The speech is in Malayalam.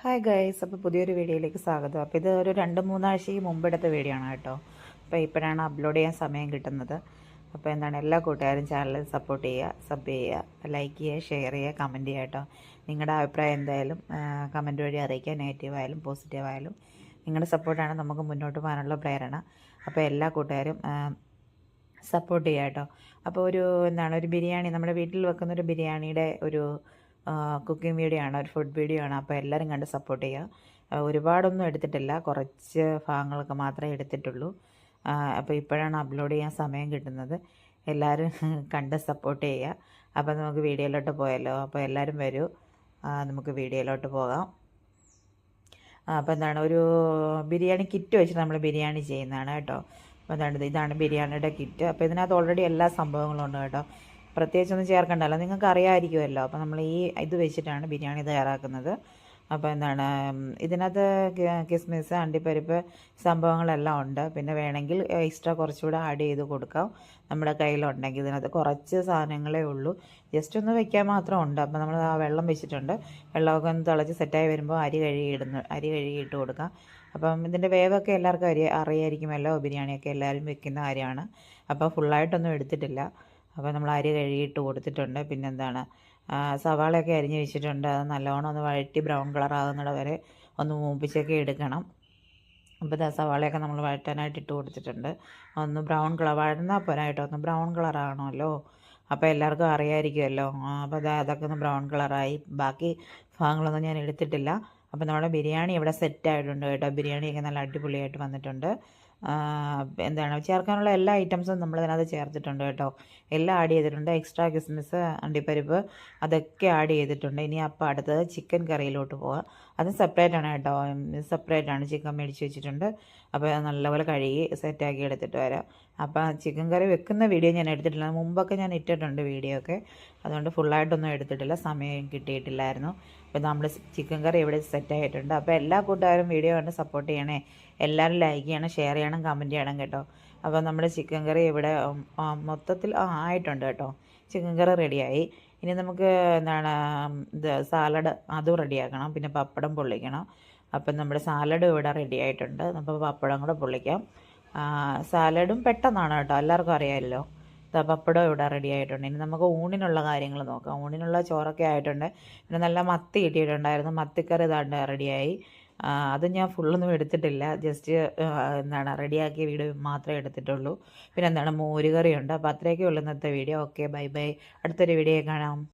ഹായ് ഗൈസ് അപ്പോൾ പുതിയൊരു വീഡിയോയിലേക്ക് സ്വാഗതം. അപ്പോൾ ഇത് ഒരു രണ്ട് മൂന്നാഴ്ചയ്ക്ക് മുമ്പെടുത്ത വീഡിയോ ആണ് കേട്ടോ. അപ്പോൾ ഇപ്പോഴാണ് അപ്ലോഡ് ചെയ്യാൻ സമയം കിട്ടുന്നത്. അപ്പോൾ എന്താണ് എല്ലാ കൂട്ടുകാരും ചാനൽ സപ്പോർട്ട് ചെയ്യുക സബ് ചെയ്യുക ലൈക്ക് ചെയ്യുക ഷെയർ ചെയ്യുക കമന്റ് ചെയ്യുക കേട്ടോ. നിങ്ങളുടെ അഭിപ്രായം എന്തായാലും കമന്റ് വഴി അറിയിക്കുക. നെഗറ്റീവ് ആയാലും പോസിറ്റീവ് ആയാലും നിങ്ങളുടെ സപ്പോർട്ടാണ് നമുക്ക് മുന്നോട്ട് പോകാനുള്ള പ്രേരണ. അപ്പോൾ എല്ലാ കൂട്ടുകാരും സപ്പോർട്ട് ചെയ്യുക കേട്ടോ. അപ്പോൾ ഒരു എന്താണ് ഒരു ബിരിയാണി നമ്മുടെ വീട്ടിൽ വെക്കുന്ന ഒരു ബിരിയാണിയുടെ ഒരു കുക്കിംഗ് വീഡിയോ ആണ് ഒരു ഫുഡ് വീഡിയോ ആണ് അപ്പോൾ എല്ലാവരും കണ്ട് സപ്പോർട്ട് ചെയ്യുക ഒരുപാടൊന്നും എടുത്തിട്ടില്ല. കുറച്ച് ഭാഗങ്ങളൊക്കെ മാത്രമേ എടുത്തിട്ടുള്ളൂ. അപ്പോൾ ഇപ്പോഴാണ് അപ്ലോഡ് ചെയ്യാൻ സമയം കിട്ടുന്നത്. എല്ലാവരും കണ്ട് സപ്പോർട്ട് ചെയ്യുക അപ്പോൾ നമുക്ക് വീഡിയോയിലോട്ട് പോയല്ലോ അപ്പോൾ എല്ലാവരും വരൂ. നമുക്ക് വീഡിയോയിലോട്ട് പോകാം. അപ്പോൾ എന്താണ് ഒരു ബിരിയാണി കിറ്റ് വെച്ചിട്ട് നമ്മൾ ബിരിയാണി ചെയ്യുന്നതാണ് കേട്ടോ. അപ്പോൾ എന്താണ് ഇത് ഇതാണ് ബിരിയാണിയുടെ കിറ്റ് അപ്പോൾ ഇതിനകത്ത് ഓൾറെഡി എല്ലാ സംഭവങ്ങളും ഉണ്ട് കേട്ടോ. പ്രത്യേകിച്ചൊന്നും ചേർക്കണ്ടല്ലോ. നിങ്ങൾക്ക് അറിയാമായിരിക്കുമല്ലോ അപ്പോൾ നമ്മൾ ഈ ഇത് വെച്ചിട്ടാണ് ബിരിയാണി തയ്യാറാക്കുന്നത്. അപ്പോൾ എന്താണ് ഇതിനകത്ത് കിസ്മിസ് അണ്ടിപ്പരിപ്പ് സംഭവങ്ങളെല്ലാം ഉണ്ട്. പിന്നെ വേണമെങ്കിൽ എക്സ്ട്രാ കുറച്ചുകൂടെ ആഡ് ചെയ്ത് കൊടുക്കാം. നമ്മുടെ കയ്യിലുണ്ടെങ്കിൽ ഇതിനകത്ത് കുറച്ച് സാധനങ്ങളേ ഉള്ളൂ. ജസ്റ്റ് ഒന്ന് വെക്കാൻ മാത്രം ഉണ്ട്. അപ്പോൾ നമ്മൾ ആ വെള്ളം വെച്ചിട്ടുണ്ട്. വെള്ളമൊക്കെ ഒന്ന് തിളച്ച് സെറ്റായി വരുമ്പോൾ അരി കഴുകി ഇടുന്നു അരി കഴുകി ഇട്ട് കൊടുക്കാം. അപ്പം ഇതിന്റെ വേവൊക്കെ എല്ലാവർക്കും അരി അറിയായിരിക്കുമല്ലോ. ബിരിയാണിയൊക്കെ എല്ലാവരും വെക്കുന്ന കാര്യമാണ്. അപ്പോൾ ഫുള്ളായിട്ടൊന്നും എടുത്തിട്ടില്ല. അപ്പോൾ നമ്മൾ അരി കഴുകിയിട്ട് കൊടുത്തിട്ടുണ്ട്. പിന്നെന്താണ് സവാളയൊക്കെ അരിഞ്ഞ് വെച്ചിട്ടുണ്ട്. അത് നല്ലോണം ഒന്ന് വഴറ്റി ബ്രൗൺ കളർ ആകുന്നിട വരെ ഒന്ന് മൂപ്പിച്ചൊക്കെ എടുക്കണം. അപ്പോൾ ദാ സവാളയൊക്കെ നമ്മൾ വഴറ്റാനായിട്ട് ഇട്ട് കൊടുത്തിട്ടുണ്ട്. ഒന്ന് ബ്രൗൺ കളർ വഴന്നാൽ പോരായിട്ടോ ഒന്ന് ബ്രൗൺ കളർ ആണല്ലോ. അപ്പോൾ എല്ലാവർക്കും അറിയാമായിരിക്കുമല്ലോ അപ്പോൾ ദാ അതൊക്കെ ഒന്ന് ബ്രൗൺ കളറായി ബാക്കി ഭാഗങ്ങളൊന്നും ഞാൻ എടുത്തിട്ടില്ല. അപ്പോൾ നമ്മുടെ ബിരിയാണി ഇവിടെ സെറ്റ് ആയിട്ടുണ്ട് കേട്ടോ. ബിരിയാണിയൊക്കെ നല്ല അടിപൊളിയായിട്ട് വന്നിട്ടുണ്ട്. എന്താണ് ചേർക്കാനുള്ള എല്ലാ ഐറ്റംസും നമ്മൾ ഇതിനകത്ത് ചേർത്തിട്ടുണ്ട് കേട്ടോ. എല്ലാം ആഡ് ചെയ്തിട്ടുണ്ട്. എക്സ്ട്രാ കിസ്മിസ് അണ്ടിപ്പരിപ്പ് അതൊക്കെ ആഡ് ചെയ്തിട്ടുണ്ട്. ഇനി അപ്പോൾ അടുത്തത് ചിക്കൻ കറിയിലോട്ട് പോകാം അത് സെപ്പറേറ്റ് ആണ് കേട്ടോ. സെപ്പറേറ്റ് ആണ്. ചിക്കൻ മേടിച്ച് വെച്ചിട്ടുണ്ട്. അപ്പോൾ നല്ലപോലെ കഴുകി സെറ്റാക്കി എടുത്തിട്ട് വരാം. അപ്പോൾ ചിക്കൻ കറി വെക്കുന്ന വീഡിയോ ഞാൻ എടുത്തിട്ടില്ല. മുമ്പൊക്കെ ഞാൻ ഇട്ടിട്ടുണ്ട് വീഡിയോ ഒക്കെ. അതുകൊണ്ട് ഫുള്ളായിട്ടൊന്നും എടുത്തിട്ടില്ല. സമയം കിട്ടിയിട്ടില്ലായിരുന്നു. അപ്പോൾ നമ്മൾ ചിക്കൻ കറി ഇവിടെ സെറ്റായിട്ടുണ്ട് അപ്പോൾ എല്ലാ കൂട്ടുകാരും വീഡിയോ കണ്ട് സപ്പോർട്ട് ചെയ്യണേ. എല്ലാവരും ലൈക്ക് ചെയ്യണം ഷെയർ ചെയ്യണം. കമന്റ് ചെയ്യണം കേട്ടോ. അപ്പോൾ നമ്മുടെ ചിക്കൻ കറി ഇവിടെ മൊത്തത്തിൽ ആയിട്ടുണ്ട് കേട്ടോ. ചിക്കൻ കറി റെഡിയായി ഇനി നമുക്ക് എന്താണ് ഇത് സാലഡ് അതും റെഡിയാക്കണം പിന്നെ പപ്പടം പൊള്ളിക്കണം. അപ്പം നമ്മുടെ സാലഡ് ഇവിടെ റെഡി ആയിട്ടുണ്ട്. അപ്പോൾ പപ്പടം കൂടെ പൊള്ളിക്കാം. സാലഡും പെട്ടെന്നാണ് കേട്ടോ. എല്ലാവർക്കും അറിയാമല്ലോ. പപ്പടം ഇവിടെ റെഡി ആയിട്ടുണ്ട്. ഇനി നമുക്ക് ഊണിനുള്ള കാര്യങ്ങൾ നോക്കാം. ഊണിനുള്ള ചോറൊക്കെ ആയിട്ടുണ്ട്. പിന്നെ നല്ല മത്തി കിട്ടിയിട്ടുണ്ടായിരുന്നു. മത്തിക്കറി ഇതാണ്ട് റെഡിയായി അത് ഞാൻ ഫുള്ളൊന്നും എടുത്തിട്ടില്ല. ജസ്റ്റ് എന്താണ് റെഡിയാക്കിയ വീഡിയോ മാത്രമേ എടുത്തിട്ടുള്ളൂ. പിന്നെ എന്താണ് മോരുകറിയുണ്ട്. അപ്പോൾ അത്രയൊക്കെ ഉള്ളൂ ഇന്നത്തെ വീഡിയോ. ഓക്കെ ബൈ ബൈ അടുത്തൊരു വീഡിയോ കാണാം.